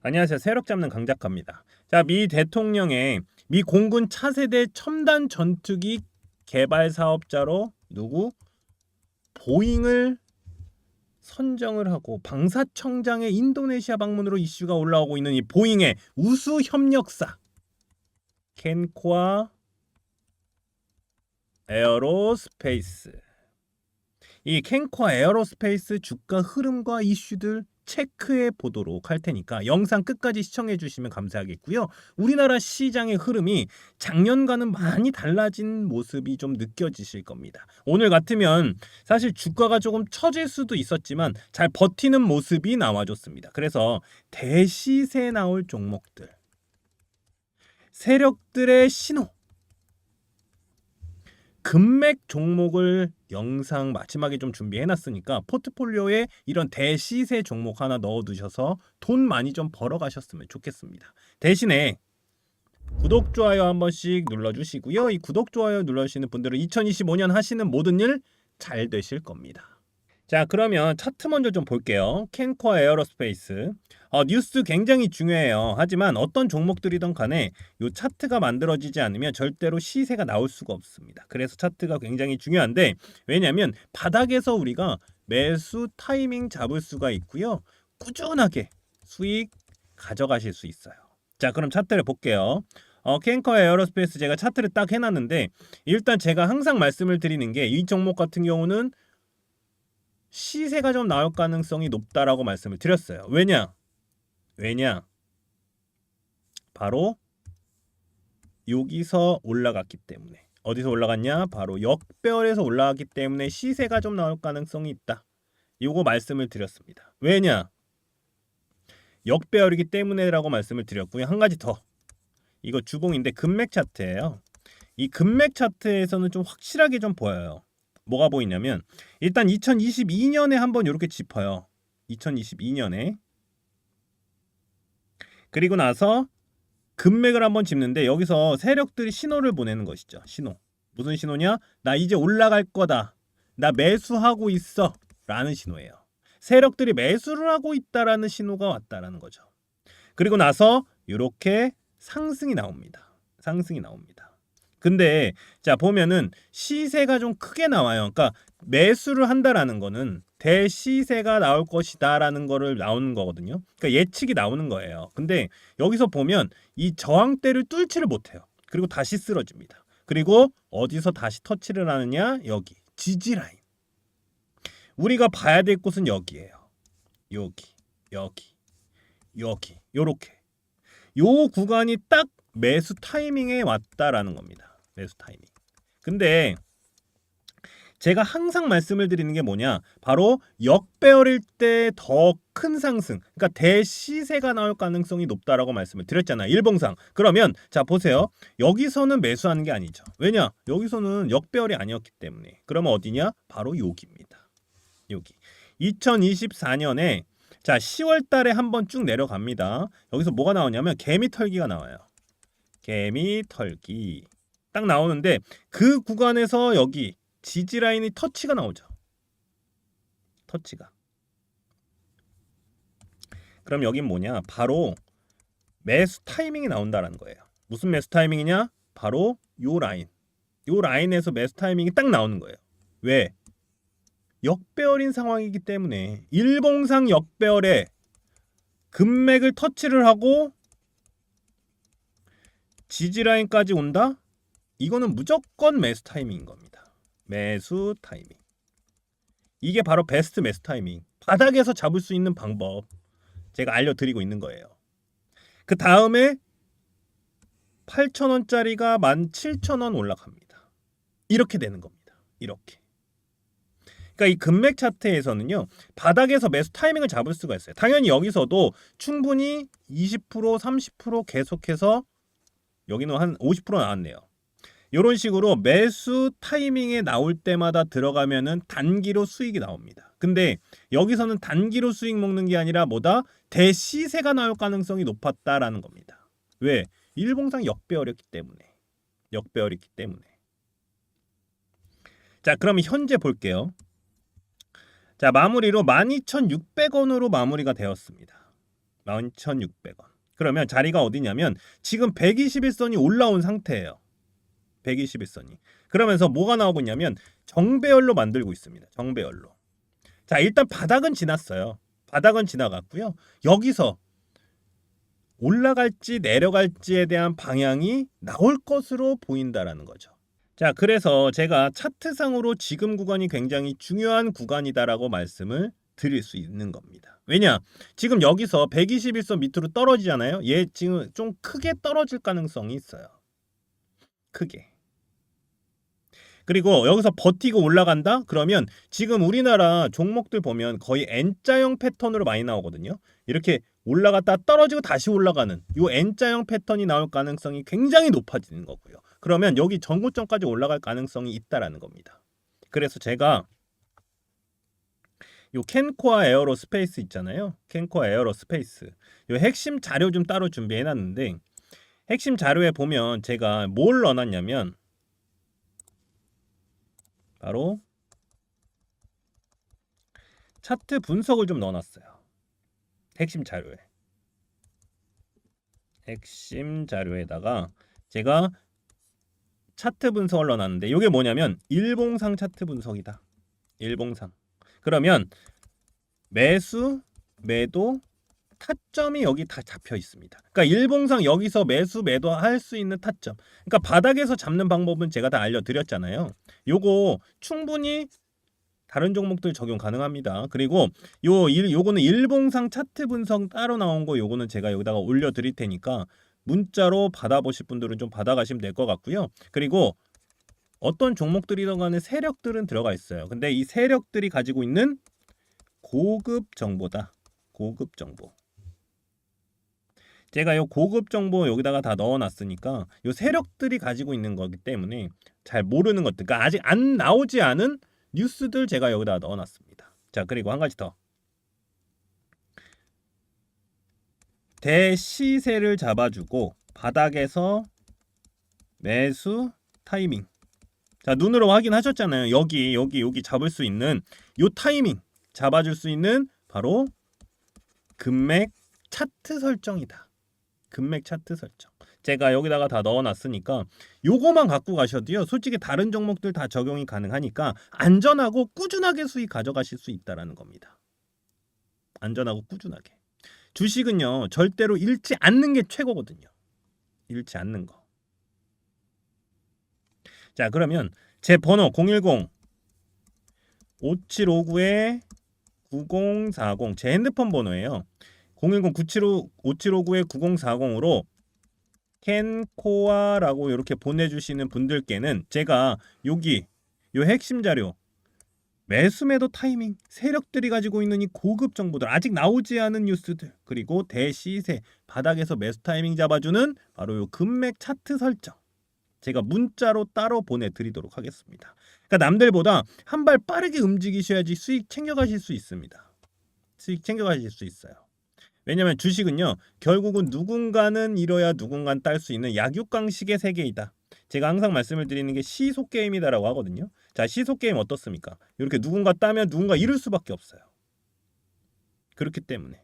안녕하세요. 세력 잡는 강작가입니다. 자, 미 대통령의 미 공군 차세대 첨단 전투기 개발 사업자로 누구? 보잉을 선정을 하고 방사청장의 인도네시아 방문으로 이슈가 올라오고 있는 이 보잉의 우수 협력사 켄코아 에어로스페이스 이 켄코아 에어로스페이스 주가 흐름과 이슈들 체크해 보도록 할 테니까 영상 끝까지 시청해 주시면 감사하겠고요. 우리나라 시장의 흐름이 작년과는 많이 달라진 모습이 좀 느껴지실 겁니다. 오늘 같으면 사실 주가가 조금 처질 수도 있었지만 잘 버티는 모습이 나와줬습니다. 그래서 대시세 나올 종목들 세력들의 신호 금맥 종목을 영상 마지막에 좀 준비해 놨으니까 포트폴리오에 이런 대시세 종목 하나 넣어 두셔서 돈 많이 좀 벌어 가셨으면 좋겠습니다. 대신에 구독 좋아요 한 번씩 눌러 주시고요. 이 구독 좋아요 눌러 주시는 분들은 2025년 하시는 모든 일 잘 되실 겁니다. 자, 그러면 차트 먼저 좀 볼게요. 캔코아 에어로스페이스. 어, 뉴스 굉장히 중요해요. 하지만 어떤 종목들이든 간에 이 차트가 만들어지지 않으면 절대로 시세가 나올 수가 없습니다. 그래서 차트가 굉장히 중요한데 왜냐하면 바닥에서 우리가 매수 타이밍 잡을 수가 있고요. 꾸준하게 수익 가져가실 수 있어요. 자, 그럼 차트를 볼게요. 어, 캔커 에어로스페이스 제가 차트를 딱 해놨는데 일단 제가 항상 말씀을 드리는 게 이 종목 같은 경우는 시세가 좀 나올 가능성이 높다라고 말씀을 드렸어요. 왜냐? 왜냐? 바로 여기서 올라갔기 때문에. 어디서 올라갔냐? 바로 역배열에서 올라갔기 때문에 시세가 좀 나올 가능성이 있다. 요거 말씀을 드렸습니다. 왜냐? 역배열이기 때문에라고 말씀을 드렸고요. 한 가지 더. 이거 주봉인데 금맥 차트예요. 이 금맥 차트에서는 좀 확실하게 좀 보여요. 뭐가 보이냐면 일단 2022년에 한번 이렇게 짚어요. 2022년에 그리고 나서 금맥을 한번 짚는데 여기서 세력들이 신호를 보내는 것이죠. 신호. 무슨 신호냐? 나 이제 올라갈 거다. 나 매수하고 있어. 라는 신호예요. 세력들이 매수를 하고 있다라는 신호가 왔다라는 거죠. 그리고 나서 이렇게 상승이 나옵니다. 상승이 나옵니다. 근데 자 보면은 시세가 좀 크게 나와요. 그러니까 매수를 한다라는 거는 대시세가 나올 것이다라는 거를 나오는 거거든요. 그러니까 예측이 나오는 거예요. 근데 여기서 보면 이 저항대를 뚫지를 못해요. 그리고 다시 쓰러집니다. 그리고 어디서 다시 터치를 하느냐? 여기 지지 라인. 우리가 봐야 될 곳은 여기예요. 여기, 여기, 여기, 요렇게. 요 구간이 딱 매수 타이밍에 왔다라는 겁니다. 매수 타이밍. 근데 제가 항상 말씀을 드리는 게 뭐냐? 바로 역배열일 때 더 큰 상승, 그러니까 대시세가 나올 가능성이 높다라고 말씀을 드렸잖아요. 일봉상. 그러면 자 보세요. 여기서는 매수하는 게 아니죠. 왜냐? 여기서는 역배열이 아니었기 때문에. 그러면 어디냐? 바로 여기입니다. 여기. 2024년에 자 10월 달에 한번 쭉 내려갑니다. 여기서 뭐가 나오냐면 개미 털기가 나와요. 개미 털기. 딱 나오는데 그 구간에서 여기 지지 라인이 터치가 나오죠. 터치가. 그럼 여긴 뭐냐? 바로 매수 타이밍이 나온다라는 거예요. 무슨 매수 타이밍이냐? 바로 요 라인. 요 라인에서 매수 타이밍이 딱 나오는 거예요. 왜? 역배열인 상황이기 때문에 일봉상 역배열에 금맥을 터치를 하고 지지 라인까지 온다? 이거는 무조건 매수 타이밍인 겁니다. 매수 타이밍. 이게 바로 베스트 매수 타이밍. 바닥에서 잡을 수 있는 방법 제가 알려드리고 있는 거예요. 그 다음에 8,000원짜리가 17,000원 올라갑니다. 이렇게 되는 겁니다. 이렇게. 그러니까 이 금맥 차트에서는요 바닥에서 매수 타이밍을 잡을 수가 있어요. 당연히 여기서도 충분히 20% 30% 계속해서 여기는 한 50% 나왔네요. 이런 식으로 매수 타이밍에 나올 때마다 들어가면은 단기로 수익이 나옵니다. 근데 여기서는 단기로 수익 먹는 게 아니라 뭐다 대시세가 나올 가능성이 높았다라는 겁니다. 왜? 일봉상 역배열이었기 때문에 역배열이기 때문에. 자, 그러면 현재 볼게요. 자, 마무리로 12,600원으로 마무리가 되었습니다. 12,600원. 그러면 자리가 어디냐면 지금 121선이 올라온 상태예요. 121선이. 그러면서 뭐가 나오고 있냐면 정배열로 만들고 있습니다. 정배열로. 자, 일단 바닥은 지났어요. 바닥은 지나갔고요. 여기서 올라갈지 내려갈지에 대한 방향이 나올 것으로 보인다라는 거죠. 자, 그래서 제가 차트상으로 지금 구간이 굉장히 중요한 구간이다라고 말씀을 드릴 수 있는 겁니다. 왜냐? 지금 여기서 121선 밑으로 떨어지잖아요. 얘 지금 좀 크게 떨어질 가능성이 있어요. 크게. 그리고 여기서 버티고 올라간다? 그러면 지금 우리나라 종목들 보면 거의 N자형 패턴으로 많이 나오거든요. 이렇게 올라갔다 떨어지고 다시 올라가는 요 N자형 패턴이 나올 가능성이 굉장히 높아지는 거고요. 그러면 여기 전고점까지 올라갈 가능성이 있다라는 겁니다. 그래서 제가 요 캔코아 에어로 스페이스 있잖아요. 캔코아 에어로 스페이스. 요 핵심 자료 좀 따로 준비해 놨는데 핵심 자료에 보면 제가 뭘 넣어 놨냐면 바로 차트 분석을 좀 넣어 놨어요. 핵심 자료에. 핵심 자료에다가 제가 차트 분석을 넣어놨는데 이게 뭐냐면 일봉상 차트 분석이다. 일봉상. 그러면 매수, 매도, 타점이 여기 다 잡혀 있습니다. 그러니까 일봉상 여기서 매수, 매도 할 수 있는 타점. 그러니까 바닥에서 잡는 방법은 제가 다 알려드렸잖아요. 요거 충분히 다른 종목들 적용 가능합니다. 그리고 요 일, 요거는 일봉상 차트 분석 따로 나온 거 요거는 제가 여기다가 올려 드릴 테니까 문자로 받아보실 분들은 좀 받아가시면 될 것 같고요. 그리고 어떤 종목들이든 간에 세력들은 들어가 있어요. 근데 이 세력들이 가지고 있는 고급 정보다. 고급 정보. 제가 요 고급 정보 여기다가 다 넣어놨으니까 요 세력들이 가지고 있는 거기 때문에 잘 모르는 것들, 그러니까 아직 안 나오지 않은 뉴스들 제가 여기다 넣어놨습니다. 자 그리고 한 가지 더 대시세를 잡아주고 바닥에서 매수 타이밍. 자 눈으로 확인하셨잖아요. 여기 여기 여기 잡을 수 있는 요 타이밍 잡아줄 수 있는 바로 금맥 차트 설정이다. 금맥 차트 설정. 제가 여기다가 다 넣어놨으니까 요거만 갖고 가셔도요. 솔직히 다른 종목들 다 적용이 가능하니까 안전하고 꾸준하게 수익 가져가실 수 있다라는 겁니다. 안전하고 꾸준하게. 주식은요 절대로 잃지 않는 게 최고거든요. 잃지 않는 거. 자 그러면 제 번호 010 5759에 9040 제 핸드폰 번호예요. 010-9759에 9040으로 캔코아라고 이렇게 보내주시는 분들께는 제가 여기 요 핵심 자료 매수 매도 타이밍 세력들이 가지고 있는 이 고급 정보들 아직 나오지 않은 뉴스들 그리고 대시세 바닥에서 매수 타이밍 잡아주는 바로 요 금맥 차트 설정 제가 문자로 따로 보내드리도록 하겠습니다. 그러니까 남들보다 한 발 빠르게 움직이셔야지 수익 챙겨가실 수 있습니다. 수익 챙겨가실 수 있어요. 왜냐하면 주식은요 결국은 누군가는 잃어야 누군가는 딸 수 있는 약육강식의 세계이다. 제가 항상 말씀을 드리는 게 시속 게임이다라고 하거든요. 자 시속 게임 어떻습니까? 이렇게 누군가 따면 누군가 잃을 수밖에 없어요. 그렇기 때문에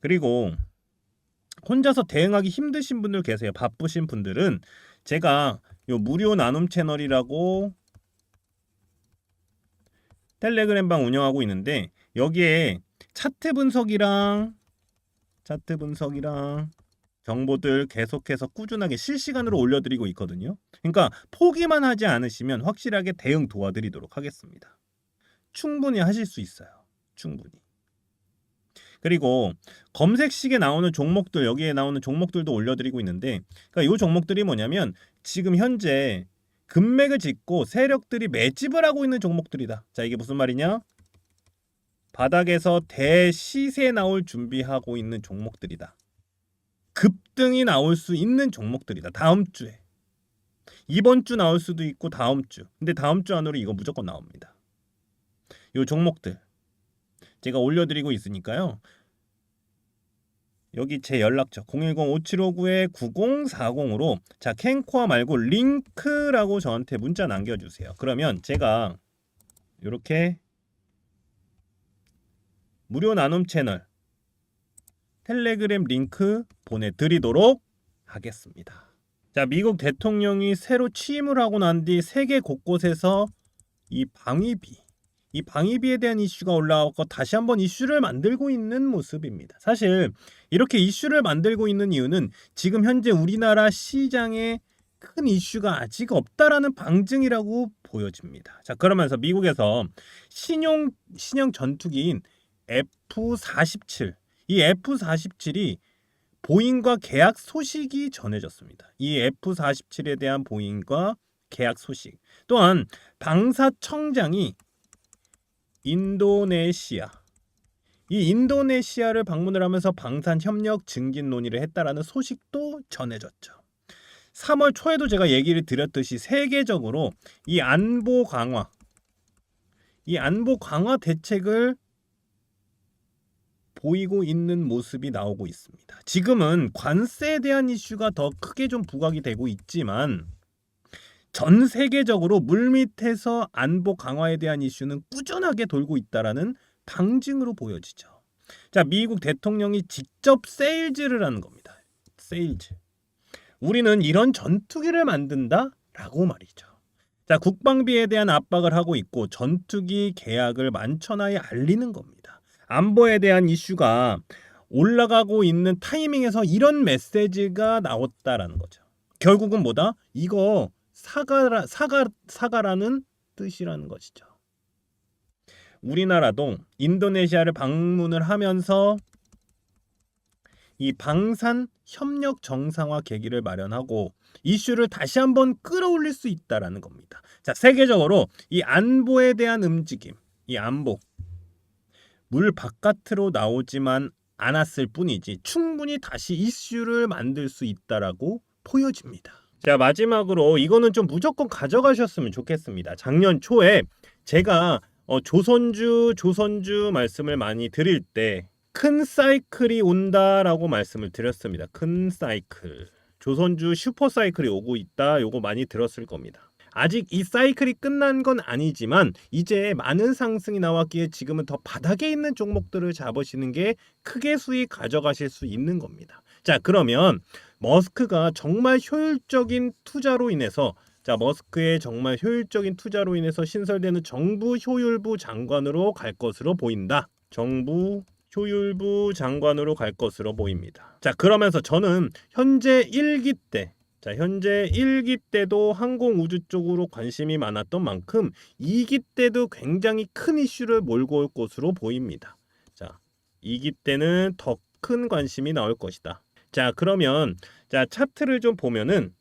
그리고 혼자서 대응하기 힘드신 분들 계세요. 바쁘신 분들은 제가 요 무료 나눔 채널이라고 텔레그램 방 운영하고 있는데 여기에 차트 분석이랑 차트 분석이랑 정보들 계속해서 꾸준하게 실시간으로 올려드리고 있거든요. 그러니까 포기만 하지 않으시면 확실하게 대응 도와드리도록 하겠습니다. 충분히 하실 수 있어요. 충분히. 그리고 검색식에 나오는 종목들 여기에 나오는 종목들도 올려드리고 있는데 그러니까 이 종목들이 뭐냐면 지금 현재 금맥을 짚고 세력들이 매집을 하고 있는 종목들이다. 자 이게 무슨 말이냐? 바닥에서 대시세 나올 준비하고 있는 종목들이다. 급등이 나올 수 있는 종목들이다. 다음 주에. 이번 주 나올 수도 있고 다음 주. 근데 다음 주 안으로 이거 무조건 나옵니다. 요 종목들 제가 올려드리고 있으니까요. 여기 제 연락처 010-5759-9040으로 자 캔코아 말고 링크라고 저한테 문자 남겨주세요. 그러면 제가 이렇게 무료 나눔 채널 텔레그램 링크 보내드리도록 하겠습니다. 자, 미국 대통령이 새로 취임을 하고 난 뒤 세계 곳곳에서 이 방위비, 이 방위비에 대한 이슈가 올라왔고 다시 한번 이슈를 만들고 있는 모습입니다. 사실 이렇게 이슈를 만들고 있는 이유는 지금 현재 우리나라 시장에 큰 이슈가 아직 없다라는 방증이라고 보여집니다. 자, 그러면서 미국에서 신용 신형 전투기인 F-47 이 F-47이 보잉과 계약 소식이 전해졌습니다. 이 F-47에 대한 보잉과 계약 소식. 또한 방사청장이 인도네시아 이 인도네시아를 방문을 하면서 방산 협력 증진 논의를 했다라는 소식도 전해졌죠. 3월 초에도 제가 얘기를 드렸듯이 세계적으로 이 안보 강화 이 안보 강화 대책을 보이고 있는 모습이 나오고 있습니다. 지금은 관세에 대한 이슈가 더 크게 좀 부각이 되고 있지만 전 세계적으로 물밑에서 안보 강화에 대한 이슈는 꾸준하게 돌고 있다라는 방증으로 보여지죠. 자, 미국 대통령이 직접 세일즈를 하는 겁니다. 세일즈. 우리는 이런 전투기를 만든다라고 말이죠. 자, 국방비에 대한 압박을 하고 있고 전투기 계약을 만천하에 알리는 겁니다. 안보에 대한 이슈가 올라가고 있는 타이밍에서 이런 메시지가 나왔다라는 거죠. 결국은 뭐다? 이거 사과라 사과 사과라는 뜻이라는 것이죠. 우리나라도 인도네시아를 방문을 하면서 이 방산 협력 정상화 계기를 마련하고 이슈를 다시 한번 끌어올릴 수 있다라는 겁니다. 자, 세계적으로 이 안보에 대한 움직임, 이 안보 물 바깥으로 나오지만 않았을 뿐이지 충분히 다시 이슈를 만들 수 있다라고 보여집니다. 자, 마지막으로 이거는 좀 무조건 가져가셨으면 좋겠습니다. 작년 초에 제가 어, 조선주 조선주 말씀을 많이 드릴 때 큰 사이클이 온다라고 말씀을 드렸습니다. 큰 사이클. 조선주 슈퍼 사이클이 오고 있다. 요거 많이 들었을 겁니다. 아직 이 사이클이 끝난 건 아니지만 이제 많은 상승이 나왔기에 지금은 더 바닥에 있는 종목들을 잡으시는 게 크게 수익 가져가실 수 있는 겁니다. 자, 그러면 머스크가 정말 효율적인 투자로 인해서 자, 머스크의 정말 효율적인 투자로 인해서 신설되는 정부 효율부 장관으로 갈 것으로 보인다. 정부 효율부 장관으로 갈 것으로 보입니다. 자, 그러면서 저는 현재 1기 때 자, 현재 1기 때도 항공우주 쪽으로 관심이 많았던 만큼 2기 때도 굉장히 큰 이슈를 몰고 올 것으로 보입니다. 자, 2기 때는 더 큰 관심이 나올 것이다. 자, 그러면 자, 차트를 좀 보면은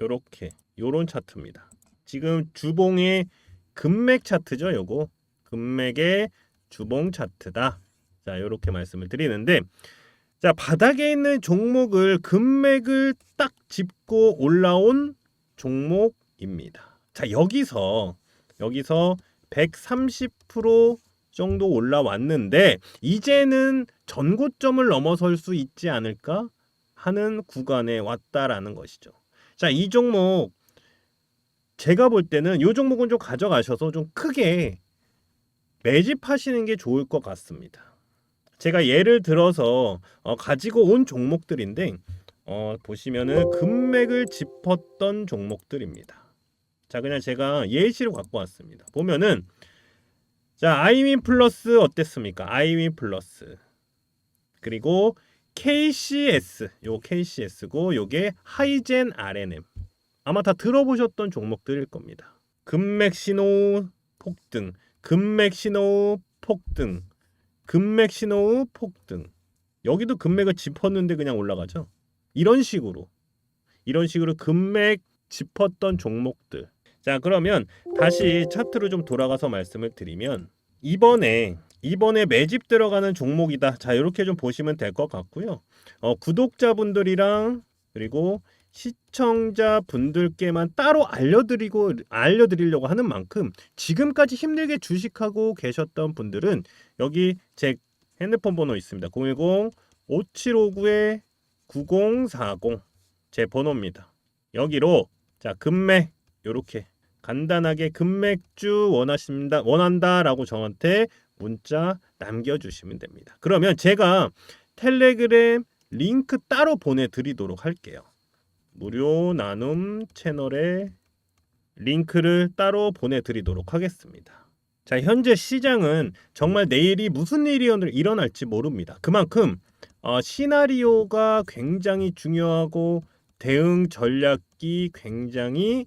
요렇게 요런 차트입니다. 지금 주봉의 금맥 차트죠, 요거. 금맥의 주봉 차트다. 자, 요렇게 말씀을 드리는데 자, 바닥에 있는 종목을 금맥을 딱 짚고 올라온 종목입니다. 자, 여기서 여기서 130% 정도 올라왔는데 이제는 전고점을 넘어설 수 있지 않을까 하는 구간에 왔다라는 것이죠. 자, 이 종목 제가 볼 때는 이 종목은 좀 가져가셔서 좀 크게 매집하시는 게 좋을 것 같습니다. 제가 예를 들어서 어, 가지고 온 종목들인데 어, 보시면은 금맥을 짚었던 종목들입니다. 자, 그냥 제가 예시로 갖고 왔습니다. 보면은 자, 아이윈 플러스 어땠습니까? 아이윈 플러스. 그리고 KCS, 요 KCS고 요게 하이젠 RNM. 아마 다 들어보셨던 종목들일 겁니다. 금맥 신호 폭등, 금맥 신호 폭등, 금맥 신호 폭등. 여기도 금맥을 짚었는데 그냥 올라가죠. 이런 식으로 이런 식으로 금맥 짚었던 종목들. 자, 그러면 다시 차트로 좀 돌아가서 말씀을 드리면 이번에 이번에 매집 들어가는 종목이다. 자, 이렇게 좀 보시면 될 것 같고요. 어, 구독자분들이랑 그리고 시청자분들께만 따로 알려드리고 알려드리려고 하는 만큼 지금까지 힘들게 주식하고 계셨던 분들은 여기 제 핸드폰 번호 있습니다. 010 5759에 9040 제 번호입니다. 여기로 자 금매 요렇게 간단하게 금맥주 원하십니다. 원한다라고 저한테 문자 남겨주시면 됩니다. 그러면 제가 텔레그램 링크 따로 보내드리도록 할게요. 무료 나눔 채널에 링크를 따로 보내드리도록 하겠습니다. 자, 현재 시장은 정말 내일이 무슨 일이 일어날지 모릅니다. 그만큼 어, 시나리오가 굉장히 중요하고 대응 전략이 굉장히